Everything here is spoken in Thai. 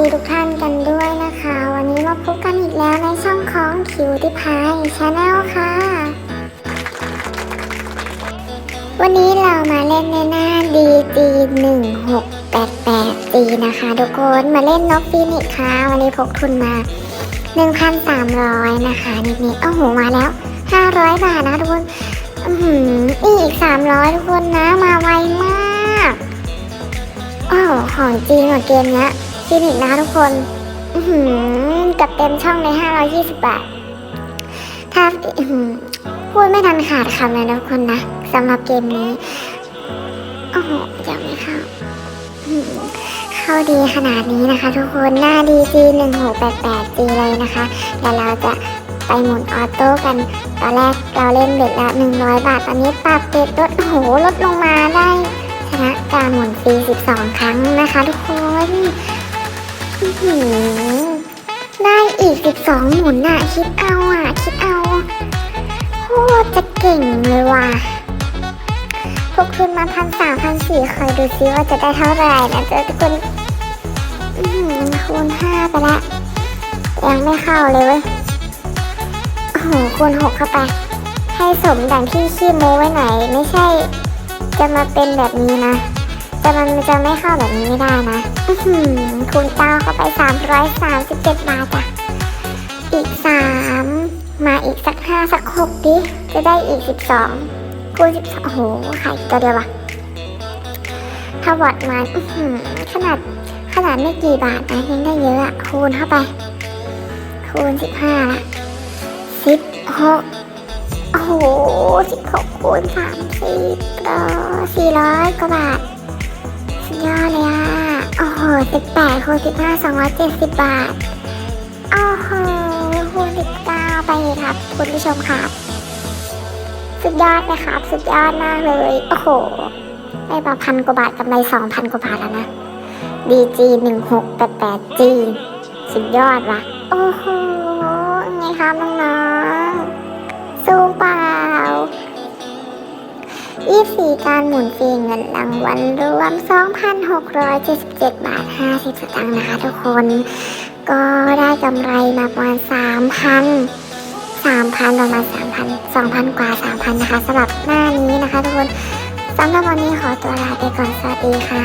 ดีทุกท่านกันด้วยนะคะ วันนี้มาพบกันอีกแล้วในช่องของคิวติพายชาแนลค่ะ วันนี้เรามาเล่นในหน้า DG 1 6 8 8 G นะคะทุกคนมาเล่นนกฟีนิกค่ะ วันนี้พกทุนมา 1,300 นะคะ นิดนี้โอ้โหมาแล้ว 500 บาทนะทุกคนอือหืออีก 300 ทุกคนนะมาไวมาก โอ้โหของจริงอะเกมเนี้ย ฟีนิกนะคะทุกคนกับเต็มช่องใน 520 บาท ถ้าพูดไม่ทันขาดคำเลยนะทุกคนนะสำหรับเกมนี้ โอ้โหยังไม่เข้าเข้าดีขนาดนี้นะคะ ทุกคนหน้าดีจี1688 G เลยนะคะเดี๋ยวเราจะไปหมุนออโต้กัน ตอนแรกเราเล่นเบ็ดละ100บาท ตอนนี้ปรับเบ็ดลดโอ้โหลดลงมาได้ ชนะการหมุนฟรี12ครั้งนะคะ ทุกคน หือได้อีก 12 หมุนน่ะคิดเอาอะคิดเอาโคตรจะเก่งเลยว่ะพวกคุณมาพันสามพันสี่คอยดูซิว่าจะได้เท่าไหร่นะเจอทุกคนอื้อหือคูณห้าไปละยังไม่เข้าเลยเว้ยโอ้โหคูณหกเข้าไป ให้สมดังที่ขี้โมไว้หน่อย ไม่ใช่จะมาเป็นแบบนี้นะ แต่มันจะไม่เข้าแบบนี้ไม่ได้นะคูณเก้าเข้าไป 337 บาทจ้ะ อีก 3 มาอีกสัก 5 สัก 6 ดิ จะได้อีก 12 คูณ 12 โอ้โหขายตัวเดียววะถ้าวัดมาอื้อหือขนาดขนาดไม่กี่บาทนะยังได้เยอะอะคูณเข้าไป คูณ 15 ละ 16โอ้โห16คูณ30ก็400 กว่าบาท ยอดเลยอะ โอ้โหสิบแปดคูณสิบห้าสองร้อยเจ็ดสิบบาท โอ้โหคูณสิบเก้าไปเลยครับ คุณผู้ชมครับ สุดยอดนะครับ สุดยอดมากเลย โอ้โห ได้มาพันกว่าบาทกำไรสองพันกว่าบาทแล้วนะ DG หนึ่งหกแปดแปด G สุดยอดว่ะ โอ้โห ไงครับน้องๆ 24 การหมุนฟรีเงินรางวัลรวม 2,677 บาท 50 สตางค์นะคะทุกคน ก็ได้กำไรมาประมาณ 3,000 3,000 ประมาณ 3,000 2,000 กว่า 3,000 นะคะสำหรับหน้านี้นะคะทุกคนสำหรับวันนี้ขอตัวลาไปก่อน สวัสดีค่ะ